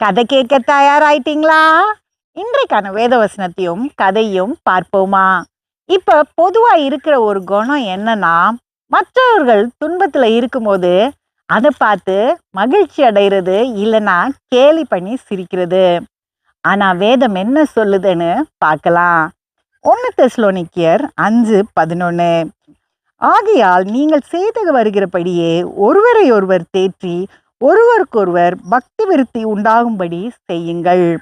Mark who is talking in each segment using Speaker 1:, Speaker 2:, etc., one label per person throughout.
Speaker 1: கதை கேட்க தயாராயிட்டீங்களா? இன்றைக்கான வேதவசனத்தையும் கதையும் பார்ப்போமா? இப்ப பொதுவா இருக்கிற ஒரு குணம் என்னன்னா மற்றவர்கள் துன்பத்துல இருக்கும்போது அதை பார்த்து மகிழ்ச்சி அடைகிறது இல்லைன்னா கேலி பண்ணி சிரிக்கிறது. ஆனா வேதம் என்ன சொல்லுதுன்னு பார்க்கலாம். ஒன்று தெஸ்லோனிக்கியர் அஞ்சு பதினொன்று ஆகையால் நீங்கள் செய்து வருகிறபடியே ஒருவரை ஒருவர் தேற்றி ஒருவருக்கொருவர் பக்தி விருத்தி உண்டாகும்படி செய்யுங்கள்.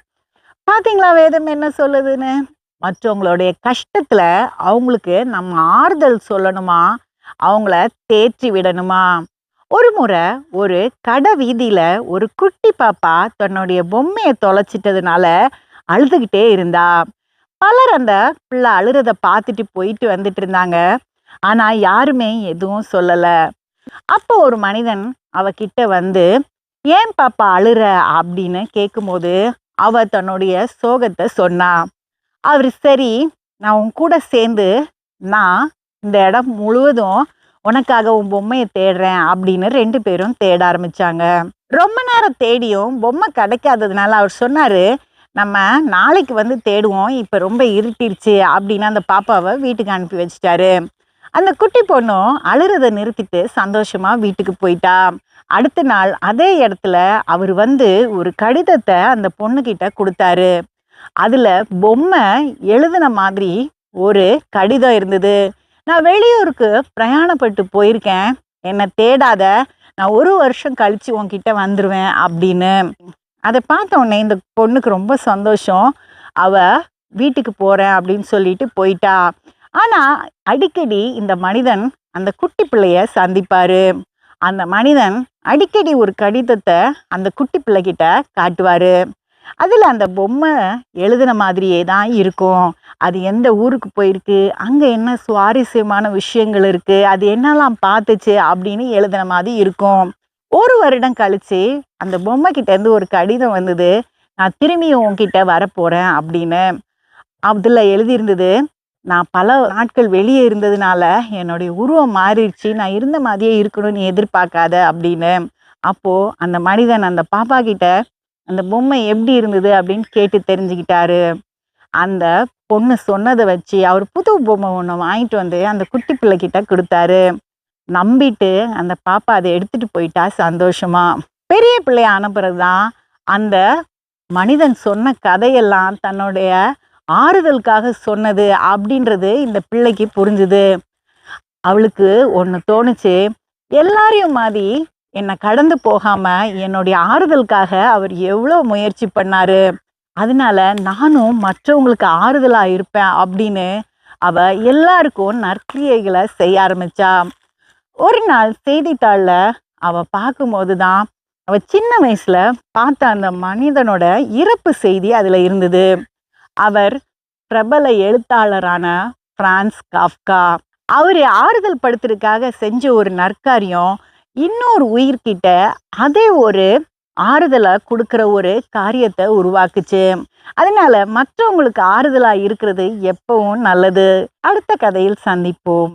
Speaker 1: பாத்தீங்களா வேதம் என்ன சொல்லுதுன்னு? மற்றவங்களுடைய கஷ்டத்துல அவங்களுக்கு நம்ம ஆறுதல் சொல்லணுமா? அவங்கள தேற்றி விடணுமா? ஒரு முறை ஒரு கடை வீதியில ஒரு குட்டி பாப்பா தன்னுடைய பொம்மையை தொலைச்சிட்டதுனால அழுதுகிட்டே இருந்தா. பலர் அந்த பிள்ளை அழுறத பார்த்துட்டு போயிட்டு வந்துட்டு இருந்தாங்க. ஆனா யாருமே எதுவும் சொல்லல. அப்போ ஒரு மனிதன் அவகிட்ட வந்து ஏன் பாப்பா அழுற? அப்படின்னு கேட்கும்போது அவ தன்னுடைய சோகத்தை சொன்னா அவர் சரி நான் உன் கூட சேர்ந்து நான் இந்த இடம் முழுவதும் உனக்காக உன் பொம்மையை தேடுறேன் அப்படின்னு ரெண்டு பேரும் தேட ஆரம்பிச்சாங்க. ரொம்ப நேரம் தேடியும் பொம்மை கிடைக்காததுனால அவர் சொன்னாரு நம்ம நாளைக்கு வந்து தேடுவோம் இப்போ ரொம்ப இருட்டிருச்சு அப்படின்னு அந்த பாப்பாவை வீட்டுக்கு அனுப்பி வச்சிட்டாரு. அந்த குட்டி பொண்ணும் அழுறதை நிறுத்திட்டு சந்தோஷமா வீட்டுக்கு போயிட்டா. அடுத்த நாள் அதே இடத்துல அவர் வந்து ஒரு கடிதத்தை அந்த பொண்ணுக்கிட்ட கொடுத்தாரு. அதில் பொம்மை எழுதின மாதிரி ஒரு கடிதம் இருந்தது. நான் வெளியூருக்கு பிரயாணப்பட்டு போயிருக்கேன். என்னை தேடாத நான் ஒரு வருஷம் கழித்து உன்கிட்ட வந்துடுவேன் அப்படின்னு. அதை பார்த்த உடனே இந்த பொண்ணுக்கு ரொம்ப சந்தோஷம். அவ வீட்டுக்கு போகிறேன் அப்படின்னு சொல்லிட்டு போயிட்டா. ஆனால் அடிக்கடி இந்த மனிதன் அந்த குட்டி பிள்ளைய சந்திப்பார். அந்த மனிதன் அடிக்கடி ஒரு கடிதத்தை அந்த குட்டி பிள்ளைகிட்ட காட்டுவார். அதில் அந்த பொம்மை எழுதின மாதிரியே தான் இருக்கும். அது எந்த ஊருக்கு போயிருக்கு? அங்கே என்ன சுவாரஸ்யமான விஷயங்கள் இருக்குது அது என்னெல்லாம் பார்த்துச்சு? அப்படின்னு எழுதின மாதிரி இருக்கும். ஒரு வருடம் கழிச்சு அந்த பொம்மைக்கிட்டேருந்து ஒரு கடிதம் வந்தது. நான் திரும்பி உன்கிட்ட வரப்போகிறேன் அப்படின்னு. அதில் எழுதியிருந்தது நான் பல நாட்கள் வெளியே இருந்ததுனால என்னுடைய உருவம் மாறிடுச்சு. நான் இருந்த மாதிரியே இருக்கணும்னு எதிர்பார்க்காத அப்படின்னு. அப்போது அந்த மனிதன் அந்த பாப்பா கிட்ட அந்த பொம்மை எப்படி இருந்தது? அப்படின்னு கேட்டு தெரிஞ்சுக்கிட்டாரு. அந்த பொண்ணு சொன்னதை வச்சு அவர் புது பொம்மை ஒன்று வாங்கிட்டு வந்து அந்த குட்டி பிள்ளைக்கிட்ட கொடுத்தாரு. நம்பிட்டு அந்த பாப்பா அதை எடுத்துட்டு போயிட்டா சந்தோஷமா. பெரிய பிள்ளைய அனுப்புறதுதான் அந்த மனிதன் சொன்ன கதையெல்லாம் தன்னுடைய ஆறுதலுக்காக சொன்னது அப்படின்றது இந்த பிள்ளைக்கு புரிஞ்சுது. அவளுக்கு ஒன்று தோணுச்சு. எல்லாரையும் மாதிரி என்னை கடந்து போகாமல் என்னுடைய ஆறுதலுக்காக அவர் எவ்வளோ முயற்சி பண்ணார். அதனால நானும் மற்றவங்களுக்கு ஆறுதலாக இருப்பேன் அப்படின்னு அவ எல்லாருக்கும் நற்கிரியைகளை செய்ய ஆரம்பிச்சா. ஒரு நாள் செய்தித்தாளில் அவள் பார்க்கும்போது தான் அவள் சின்ன வயசில் பார்த்த அந்த மனிதனோட இறப்பு செய்தி அதில் இருந்தது. அவர் பிரபல எழுத்தாளரான பிரான்ஸ் காஃப்கா அவர் ஆறுதல் படுத்துறதுக்காக செஞ்ச ஒரு நற்காரியம் இன்னொரு உயிர்கிட்ட அதே ஒரு ஆறுதலை கொடுக்குற ஒரு காரியத்தை உருவாக்குச்சு. அதனால மற்றவங்களுக்கு ஆறுதலாக இருக்கிறது எப்பவும் நல்லது. அடுத்த கதையில் சந்திப்போம்.